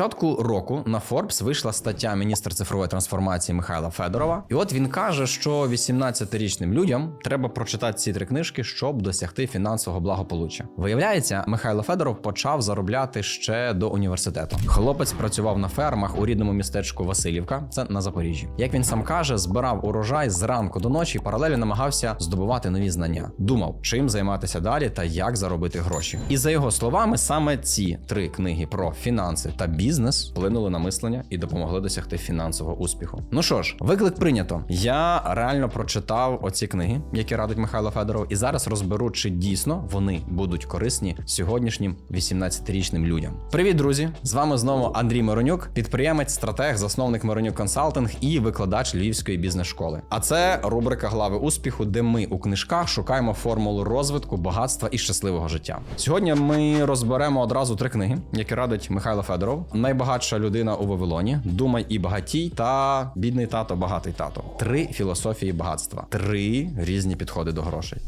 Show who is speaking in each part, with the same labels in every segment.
Speaker 1: Початку року на Forbes вийшла стаття міністра цифрової трансформації Михайла Федорова, і от він каже, що 18-річним людям треба прочитати ці три книжки, щоб досягти фінансового благополуччя. Виявляється, Михайло Федоров почав заробляти ще до університету. Хлопець працював на фермах у рідному містечку Васильівка, це на Запоріжжі. Як він сам каже, збирав урожай з ранку до ночі, і паралелі намагався здобувати нові знання. Думав, чим займатися далі та як заробити гроші. І за його словами, саме ці три книги про фінанси та бізнес вплинули на мислення і допомогли досягти фінансового успіху. Ну що ж, виклик прийнято. Я реально прочитав оці книги, які радить Михайло Федоров, і зараз розберу, чи дійсно вони будуть корисні сьогоднішнім 18-річним людям. Привіт, друзі! З вами знову Андрій Миронюк, підприємець, стратег, засновник Миронюк Консалтинг і викладач Львівської бізнес-школи. А це рубрика Глави успіху, де ми у книжках шукаємо формулу розвитку, багатства і щасливого життя. Сьогодні ми розберемо одразу три книги, які радить Михайло Федоров. Найбагатша людина у Вавилоні, Думай і багатій та бідний тато, багатий тато. Три філософії багатства, три різні підходи до грошей.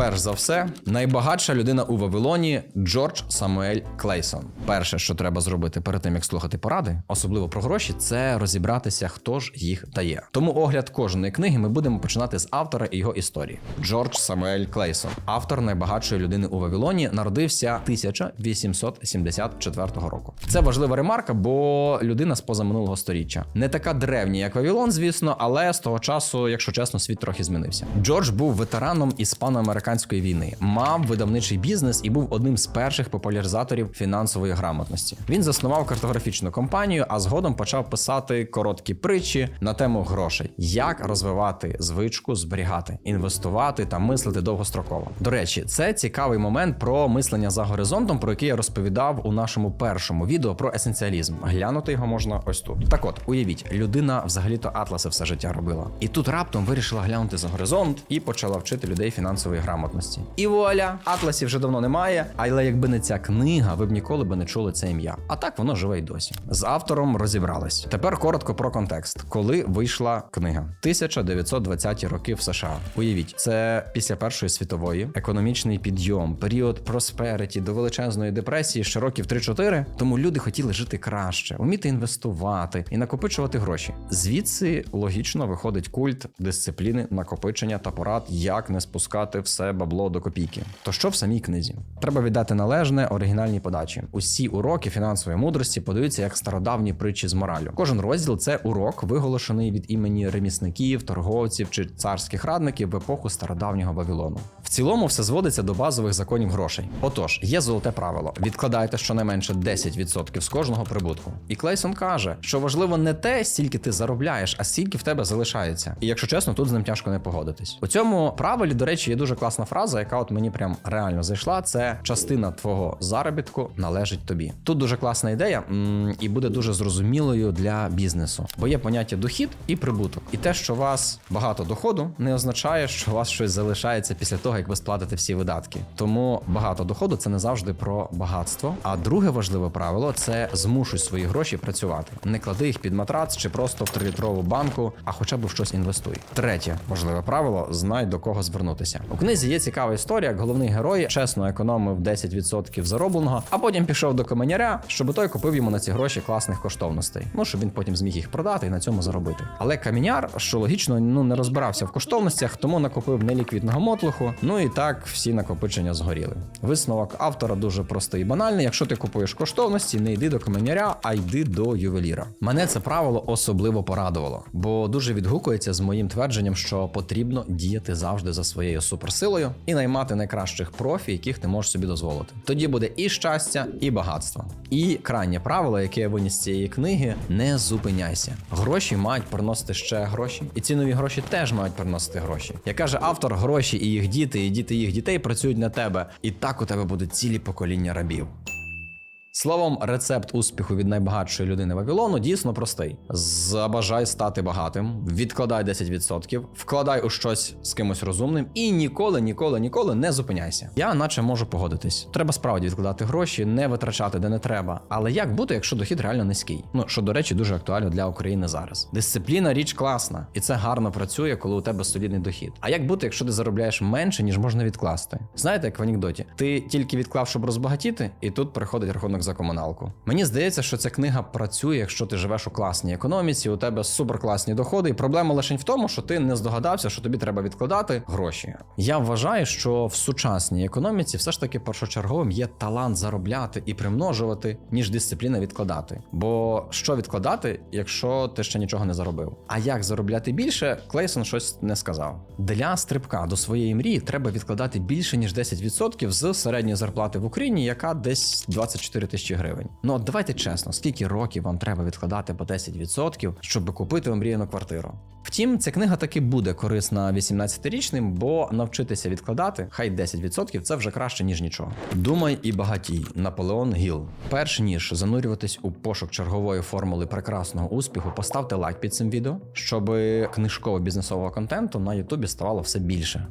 Speaker 1: Перш за все, найбагатша людина у Вавилоні Джордж Самуель Клейсон. Перше, що треба зробити перед тим, як слухати поради, особливо про гроші, це розібратися, хто ж їх дає. Тому огляд кожної книги ми будемо починати з автора і його історії. Джордж Самуель Клейсон, автор найбагатшої людини у Вавилоні, народився 1874 року. Це важлива ремарка, бо людина з позаминулого сторіччя. Не така древня, як Вавилон, звісно, але з того часу, якщо чесно, світ трохи змінився. Джордж був ветераном іспано-американської війни, мав видавничий бізнес і був одним з перших популяризаторів фінансової грамотності. Він заснував картографічну компанію, а згодом почав писати короткі притчі на тему грошей, як розвивати звичку, зберігати, інвестувати та мислити довгостроково. До речі, це цікавий момент про мислення за горизонтом, про який я розповідав у нашому першому відео про есенціалізм. Глянути його можна ось тут. Так от, уявіть, людина взагалі-то атласи все життя робила. І тут раптом вирішила глянути за горизонт і почала вчити людей фінансової грамотності. І вуаля, атласів вже давно немає. Але якби не ця книга, ви б ніколи би не чули це ім'я. А так воно живе й досі. З автором розібрались. Тепер коротко про контекст, коли вийшла книга 1920-ті роки в США. Уявіть, це після Першої світової економічний підйом, період просперіті до величезної депресії ще років 3-4. Тому люди хотіли жити краще, вміти інвестувати і накопичувати гроші. Звідси логічно виходить культ дисципліни, накопичення та порад, як не спускати все бабло до копійки. То що в самій книзі? Треба віддати належне оригінальній подачі. Усі уроки фінансової мудрості подаються як стародавні притчі з моралю. Кожен розділ це урок, виголошений від імені ремісників, торговців чи царських радників в епоху стародавнього Вавилону. В цілому все зводиться до базових законів грошей. Отож, є золоте правило: відкладайте щонайменше 10% з кожного прибутку. І Клейсон каже, що важливо не те, скільки ти заробляєш, а скільки в тебе залишається. І якщо чесно, тут з ним тяжко не погодитись. У цьому правилі, до речі, є дуже класна фраза, яка от мені прям реально зайшла. Це частина твого заробітку належить тобі. Тут дуже класна ідея і буде дуже зрозумілою для бізнесу, бо є поняття дохід і прибуток. І те, що у вас багато доходу, не означає, що у вас щось залишається після того, як ви сплатите всі видатки. Тому багато доходу це не завжди про багатство. А друге важливе правило це змушуй свої гроші працювати. Не клади їх під матрац чи просто в трилітрову банку, а хоча б в щось інвестуй. Третє важливе правило знай до кого звернутися. У книзі є цікава історія, як головний герой чесно економив 10% заробленого, а потім пішов до каменяря, щоб той купив йому на ці гроші класних коштовностей. Ну щоб він потім зміг їх продати і на цьому заробити. Але каменяр, що логічно, ну не розбирався в коштовностях, тому накупив неліквідного мотлуху. Ну і так всі накопичення згоріли. Висновок автора дуже простий і банальний. Якщо ти купуєш коштовності, не йди до каменяря, а йди до ювеліра. Мене це правило особливо порадувало, бо дуже відгукується з моїм твердженням, що потрібно діяти завжди за своєю суперсилою і наймати найкращих профі, яких ти можеш собі дозволити. Тоді буде і щастя, і багатство. І крайнє правило, яке я виніс з цієї книги: не зупиняйся. Гроші мають приносити ще гроші, і ці нові гроші теж мають приносити гроші. Як каже автор, гроші і їх діти, і діти їх дітей працюють на тебе, і так у тебе будуть цілі покоління рабів. Словом, рецепт успіху від найбагатшої людини Вавилону дійсно простий: забажай стати багатим, відкладай 10%, вкладай у щось з кимось розумним і ніколи, ніколи, ніколи не зупиняйся. Я наче можу погодитись. Треба справді відкладати гроші, не витрачати де не треба. Але як бути, якщо дохід реально низький? Ну що до речі, дуже актуально для України зараз. Дисципліна річ класна, і це гарно працює, коли у тебе солідний дохід. А як бути, якщо ти заробляєш менше, ніж можна відкласти? Знаєте, як в анекдоті? Ти тільки відклав, щоб розбагатіти, і тут приходить рахунок за комуналку. Мені здається, що ця книга працює, якщо ти живеш у класній економіці, у тебе суперкласні доходи, і проблема лише в тому, що ти не здогадався, що тобі треба відкладати гроші. Я вважаю, що в сучасній економіці все ж таки першочерговим є талант заробляти і примножувати, ніж дисципліна відкладати. Бо що відкладати, якщо ти ще нічого не заробив? А як заробляти більше, Клейсон щось не сказав. Для стрибка до своєї мрії треба відкладати більше ніж 10% з середньої зарплати в Україні, яка десь 24 тисячі гривень. Ну от давайте чесно, скільки років вам треба відкладати по 10%, щоб купити омріяну квартиру? Втім, ця книга таки буде корисна 18-річним, бо навчитися відкладати, хай 10% це вже краще, ніж нічого. Думай і багатій. Наполеон Гіл. Перш ніж занурюватись у пошук чергової формули прекрасного успіху, поставте лайк під цим відео, щоб книжково-бізнесового контенту на Ютубі ставало все більше.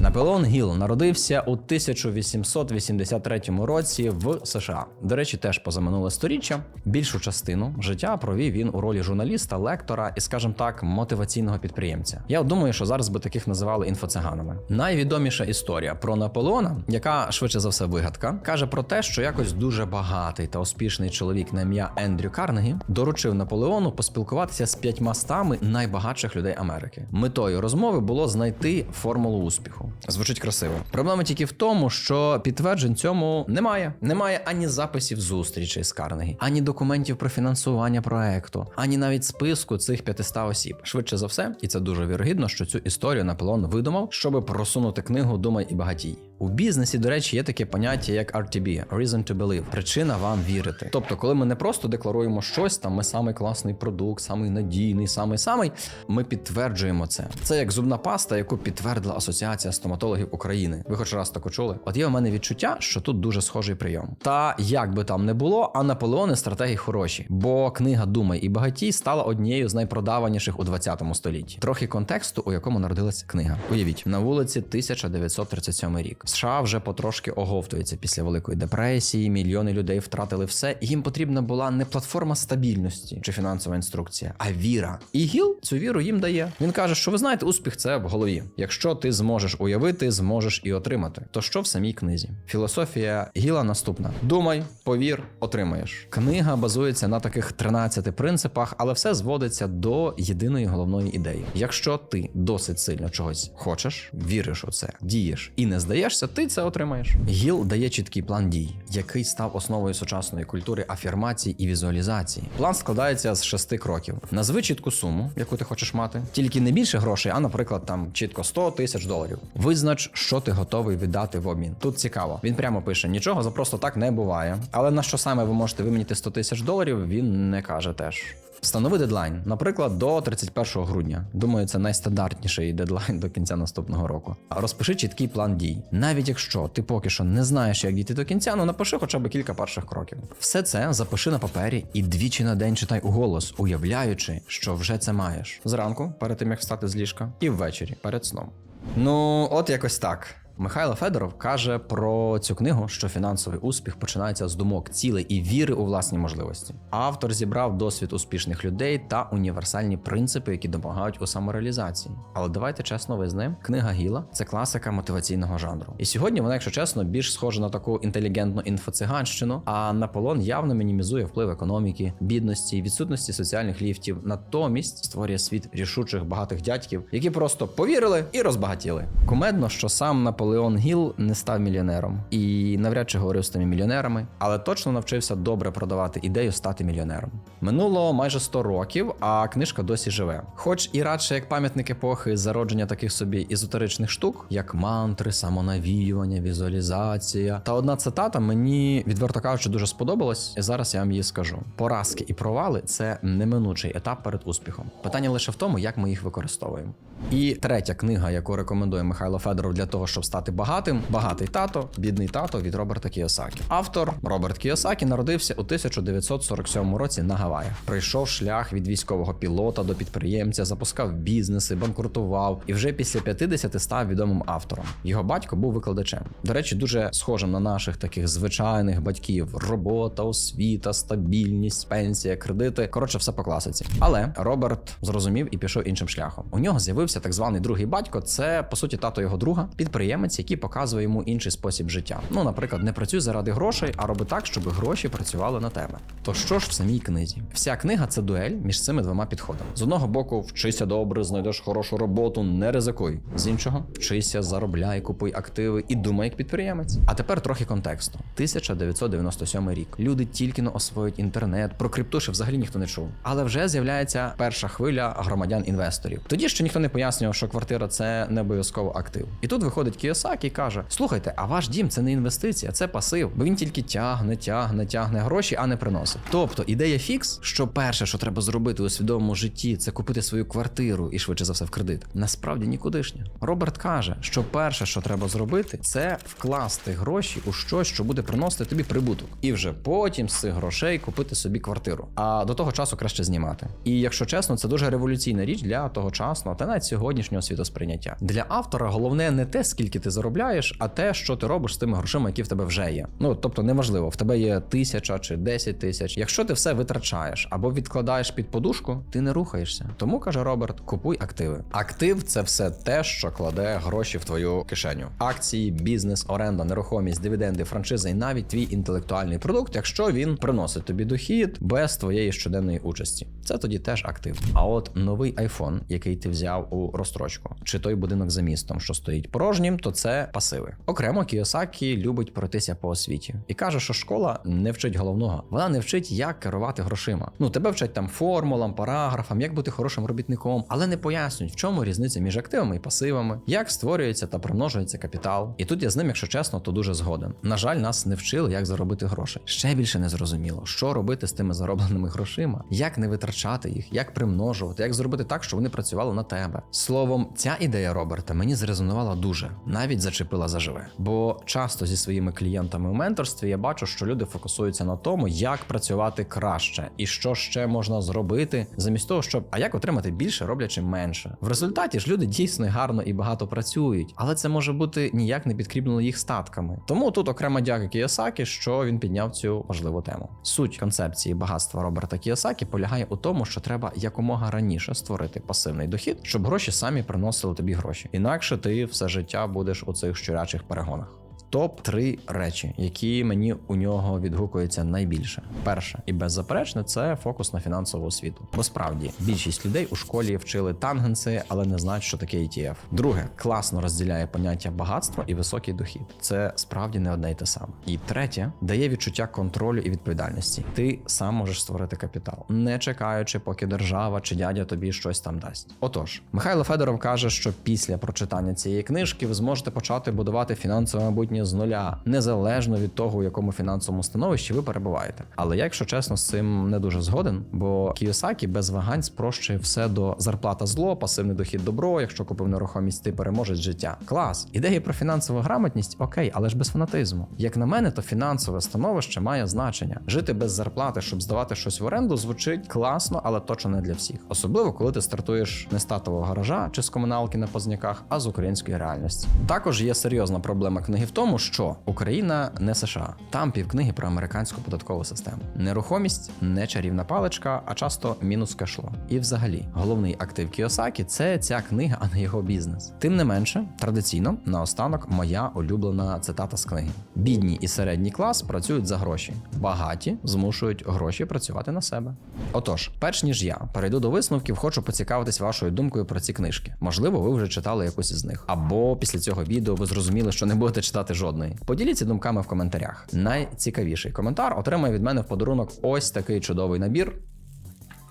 Speaker 1: Наполеон Гіл народився у 1883 році в США. До речі, теж позаминуле сторіччя. Більшу частину життя провів він у ролі журналіста, лектора і, скажімо так, мотиваційного підприємця. Я думаю, що зараз би таких називали інфоциганами. Найвідоміша історія про Наполеона, яка швидше за все вигадка, каже про те, що якось дуже багатий та успішний чоловік на ім'я Ендрю Карнегі доручив Наполеону поспілкуватися з п'ятьма стами найбагатших людей Америки. Метою розмови було знайти формулу успіху. Звучить красиво. Проблема тільки в тому, що підтверджень цьому немає. Немає ані записів зустрічей з Карнегі, ані документів про фінансування проекту, ані навіть списку цих 500 осіб. Швидше за все, і це дуже вірогідно, що цю історію Наполеон видумав, щоб просунути книгу Думай і багатій. У бізнесі, до речі, є таке поняття як RTB – Reason to Believe – причина вам вірити. Тобто, коли ми не просто декларуємо щось, там ми самий класний продукт, самий надійний, самий самий, ми підтверджуємо це. Це як зубна паста, яку підтвердила Асоціація стоматологів України. Ви хоч раз таку чули? От є у мене відчуття, що тут дуже схожий прийом. Та як би там не було, а Наполеони стратегії хороші, бо книга Думай і багатій стала однією з найпродаваніших у 20 столітті. Трохи контексту, у якому народилася книга. Уявіть, на вулиці 1937 рік. США вже потрошки оговтується після великої депресії. Мільйони людей втратили все. і Їм потрібна була не платформа стабільності чи фінансова інструкція, а віра. І Гіл цю віру їм дає. Він каже, що ви знаєте, успіх це в голові. Якщо ти зможеш уявити, зможеш і отримати. То що в самій книзі? Філософія Гіла наступна: думай, повір, отримаєш. Книга базується на таких 13 принципах, але все зводиться до єдиної головної ідеї. Якщо ти досить сильно чогось хочеш, віриш у це, дієш і не здаєшся, ти це отримаєш. Гіл дає чіткий план дій, який став основою сучасної культури афірмації і візуалізації. План складається з шести кроків. Назви чітку суму, яку ти хочеш мати, тільки не більше грошей, а наприклад, там чітко 100 тисяч доларів. Визнач, що ти готовий віддати в обмін. Тут цікаво. Він прямо пише: нічого за просто так не буває. Але на що саме ви можете виміняти 100 тисяч доларів, він не каже теж. Встанови дедлайн, наприклад, до 31 грудня. Думаю, це найстандартніший дедлайн до кінця наступного року. Розпиши чіткий план дій. Навіть якщо ти поки що не знаєш, як дійти до кінця, ну напиши хоча б кілька перших кроків. Все це запиши на папері і двічі на день читай уголос, уявляючи, що вже це маєш. Зранку, перед тим як встати з ліжка, і ввечері перед сном. Ну, от якось так. Михайло Федоров каже про цю книгу, що фінансовий успіх починається з думок, цілей і віри у власні можливості. Автор зібрав досвід успішних людей та універсальні принципи, які допомагають у самореалізації. Але давайте чесно визнаємо, книга Гіла це класика мотиваційного жанру. І сьогодні вона, якщо чесно, більш схожа на таку інтелігентну інфоциганщину, а Наполон явно мінімізує вплив економіки, бідності, відсутності соціальних ліфтів. Натомість створює світ рішучих багатих дядьків, які просто повірили і розбагатіли. Кумедно, що сам Наполеон Леон Гіл не став мільйонером і навряд чи говорив з тими мільйонерами, але точно навчився добре продавати ідею стати мільйонером. Минуло майже 100 років, а книжка досі живе. Хоч і радше як пам'ятник епохи зародження таких собі езотеричних штук, як мантри, самонавіювання, візуалізація. Та одна цитата мені відверто кажучи дуже сподобалась, і зараз я вам її скажу: поразки і провали це неминучий етап перед успіхом. Питання лише в тому, як ми їх використовуємо. І третя книга, яку рекомендує Михайло Федоров для того, щоб стати стати багатим. Багатий тато, бідний тато від Роберта Кіосакі. Автор Роберт Кіосакі народився у 1947 році на Гаваях. Пройшов шлях від військового пілота до підприємця, запускав бізнеси, банкрутував і вже після 50 став відомим автором. Його батько був викладачем. До речі, дуже схожим на наших таких звичайних батьків: робота, освіта, стабільність, пенсія, кредити. Коротше, все по класиці. Але Роберт зрозумів і пішов іншим шляхом. У нього з'явився так званий другий батько. Це по суті тато його друга, підприємець, який показує йому інший спосіб життя. Ну, наприклад, не працюй заради грошей, а роби так, щоб гроші працювали на тебе. То що ж в самій книзі? Вся книга це дуель між цими двома підходами. З одного боку, вчися добре, знайдеш хорошу роботу, не ризикуй. З іншого, вчися, заробляй, купуй активи і думай як підприємець. А тепер трохи контексту. 1997 рік. Люди тільки но освоюють інтернет, про крипту ще взагалі ніхто не чув. Але вже з'являється перша хвиля громадян-інвесторів. Тоді ще ніхто не пояснював, що квартира це не обов'язково актив. І тут виходить Кіосакі каже: Слухайте, а ваш дім це не інвестиція, це пасив, бо він тільки тягне, тягне, тягне гроші, а не приносить. Тобто ідея фікс, що перше, що треба зробити у свідомому житті, це купити свою квартиру і швидше за все в кредит. Насправді нікудишня. Роберт каже, що перше, що треба зробити, це вкласти гроші у щось, що буде приносити тобі прибуток, і вже потім з цих грошей купити собі квартиру. А до того часу краще знімати. І якщо чесно, це дуже революційна річ для тогочасного та навіть сьогоднішнього світосприйняття. Для автора головне не те, скільки ти заробляєш, а те, що ти робиш з тими грошима, які в тебе вже є. Ну тобто, неважливо, в тебе є тисяча чи десять тисяч. Якщо ти все витрачаєш або відкладаєш під подушку, ти не рухаєшся. Тому каже Роберт: купуй активи. Актив це все те, що кладе гроші в твою кишеню: акції, бізнес, оренда, нерухомість, дивіденди, франшиза і навіть твій інтелектуальний продукт, якщо він приносить тобі дохід без твоєї щоденної участі. Це тоді теж актив. А от новий iPhone, який ти взяв у розстрочку, чи той будинок за містом, що стоїть порожнім, то це пасиви. Окремо Кіосакі любить пройтися по освіті і каже, що школа не вчить головного. Вона не вчить, як керувати грошима. Ну тебе вчать там формулам, параграфам, як бути хорошим робітником, але не пояснюють, в чому різниця між активами і пасивами, як створюється та примножується капітал. І тут я з ним, якщо чесно, то дуже згоден. На жаль, нас не вчили, як заробити гроші. Ще більше не зрозуміло, що робити з тими заробленими грошима, як не витрачати їх, як примножувати, як зробити так, щоб вони працювали на тебе. Словом, ця ідея Роберта мені зрезонувала дуже, навіть зачепила заживе. Бо часто зі своїми клієнтами у менторстві я бачу, що люди фокусуються на тому, як працювати краще і що ще можна зробити, замість того, щоб а як отримати більше, роблячи менше. В результаті ж люди дійсно гарно і багато працюють, але це може бути ніяк не підкріплено їх статками. Тому тут окрема дяка Кіосакі, що він підняв цю важливу тему. Суть концепції багатства Роберта Кіосакі полягає у тому, що треба якомога раніше створити пасивний дохід, щоб гроші самі приносили тобі гроші. Інакше ти все життя будеш у цих щурячих перегонах. Топ 3 речі, які мені у нього відгукуються найбільше. Перше і беззаперечне це фокус на фінансову освіту. Бо справді більшість людей у школі вчили тангенси, але не знають, що таке ETF. Друге, класно розділяє поняття багатства і високий дохід. Це справді не одне й те саме. І третє дає відчуття контролю і відповідальності. Ти сам можеш створити капітал, не чекаючи, поки держава чи дядя тобі щось там дасть. Отож, Михайло Федоров каже, що після прочитання цієї книжки ви зможете почати будувати фінансове майбутнє з нуля, незалежно від того, у якому фінансовому становищі ви перебуваєте. Але я, якщо чесно, з цим не дуже згоден, бо Кіосакі без вагань спрощує все до зарплата зло, пасивний дохід добро. Якщо купив нерухомість, ти переможеш життя. Клас, ідеї про фінансову грамотність, окей, але ж без фанатизму. Як на мене, то фінансове становище має значення. Жити без зарплати, щоб здавати щось в оренду, звучить класно, але точно не для всіх. Особливо, коли ти стартуєш не з татового гаража чи з комуналки на позняках, а з української реальності. Також є серйозна проблема книги в тому, що Україна не США. Там півкниги про американську податкову систему. Нерухомість не чарівна паличка, а часто мінус кешло. І взагалі, головний актив Кіосакі це ця книга, а не його бізнес. Тим не менше, традиційно наостанок моя улюблена цитата з книги: бідні і середній клас працюють за гроші, багаті змушують гроші працювати на себе. Отож, перш ніж я перейду до висновків, хочу поцікавитись вашою думкою про ці книжки. Можливо, ви вже читали якусь із них, або після цього відео ви зрозуміли, що не будете читати жодної. Поділіться думками в коментарях. Найцікавіший коментар отримає від мене в подарунок ось такий чудовий набір.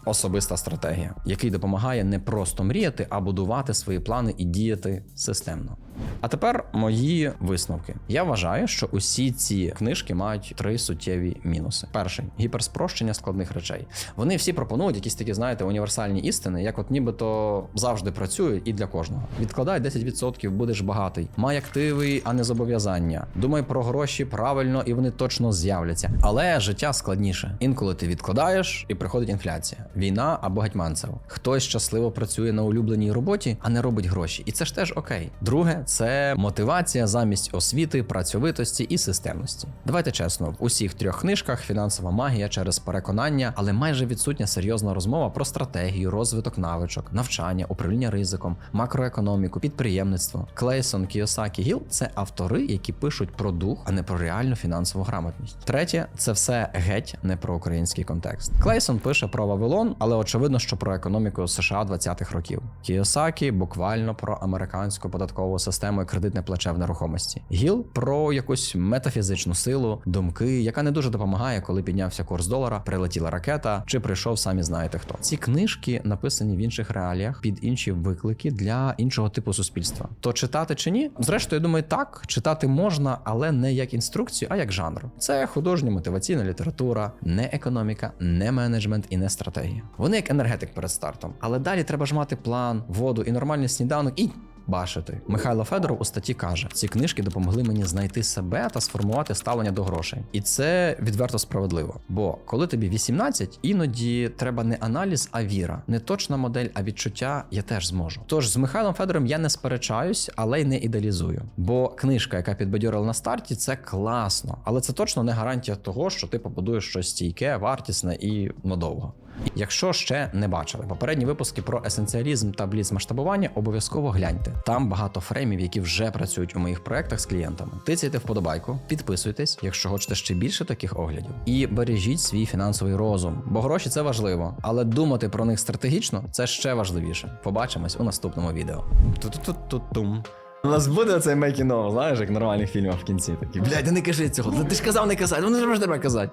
Speaker 1: особиста стратегія, який допомагає не просто мріяти, а будувати свої плани і діяти системно. А тепер мої висновки. Я вважаю, що усі ці книжки мають три суттєві мінуси. Перший гіперспрощення складних речей. Вони всі пропонують якісь такі, знаєте, універсальні істини, як от нібито завжди працюють і для кожного. Відкладай 10%, будеш багатий. Май активи, а не зобов'язання. Думай про гроші правильно, і вони точно з'являться. Але життя складніше. Інколи ти відкладаєш і приходить інфляція, війна або гетьманцев. Хтось щасливо працює на улюбленій роботі, а не робить гроші. І це ж теж окей. Друге, це мотивація замість освіти, працьовитості і системності. Давайте чесно, в усіх трьох книжках фінансова магія через переконання, але майже відсутня серйозна розмова про стратегію, розвиток навичок, навчання, управління ризиком, макроекономіку, підприємництво. Клейсон, Кіосакі, Гіл це автори, які пишуть про дух, а не про реальну фінансову грамотність. Третє, це все геть не про український контекст. Клейсон пише про Вавилон, але очевидно, що про економіку США 20-х років. Кіосакі буквально про американську податкову систему і кредитне плече в нерухомості. Гіл про якусь метафізичну силу, думки, яка не дуже допомагає, коли піднявся курс долара, прилетіла ракета чи прийшов самі знаєте хто. Ці книжки написані в інших реаліях під інші виклики для іншого типу суспільства. То читати чи ні? Зрештою, я думаю, так читати можна, але не як інструкцію, а як жанр. Це художня мотиваційна література, не економіка, не менеджмент і не стратегія. Вони як енергетик перед стартом, але далі треба ж мати план, воду і нормальний сніданок і. Бачити Михайло Федоров у статті каже: ці книжки допомогли мені знайти себе та сформувати ставлення до грошей, і це відверто справедливо. Бо коли тобі 18, іноді треба не аналіз, а віра, не точна модель, а відчуття я теж зможу. Тож з Михайлом Федором я не сперечаюсь, але й не ідеалізую. Бо книжка, яка підбадьорила на старті, це класно, але це точно не гарантія того, що ти побудуєш щось стійке, вартісне і надовго. Якщо ще не бачили попередні випуски про есенціалізм та бліц масштабування, обов'язково гляньте. Там багато фреймів, які вже працюють у моїх проектах з клієнтами. Тицяйте вподобайку, підписуйтесь, якщо хочете ще більше таких оглядів, і бережіть свій фінансовий розум, бо гроші це важливо, але думати про них стратегічно це ще важливіше. Побачимось у наступному відео. Ту-ту-ту-ту-тум. У нас буде цей making знаєш, як нормальних фільмах в кінці. Такі, блядь, да не кажи цього. Ти ж казав не казати, ну не можеш тебе казати.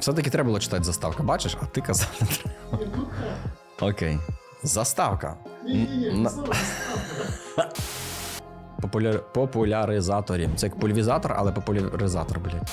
Speaker 1: Все-таки треба було читати заставка, бачиш, а ти казав не треба. Окей. Заставка. Популяризаторі. Це як пульвізатор, але популяризатор, блядь.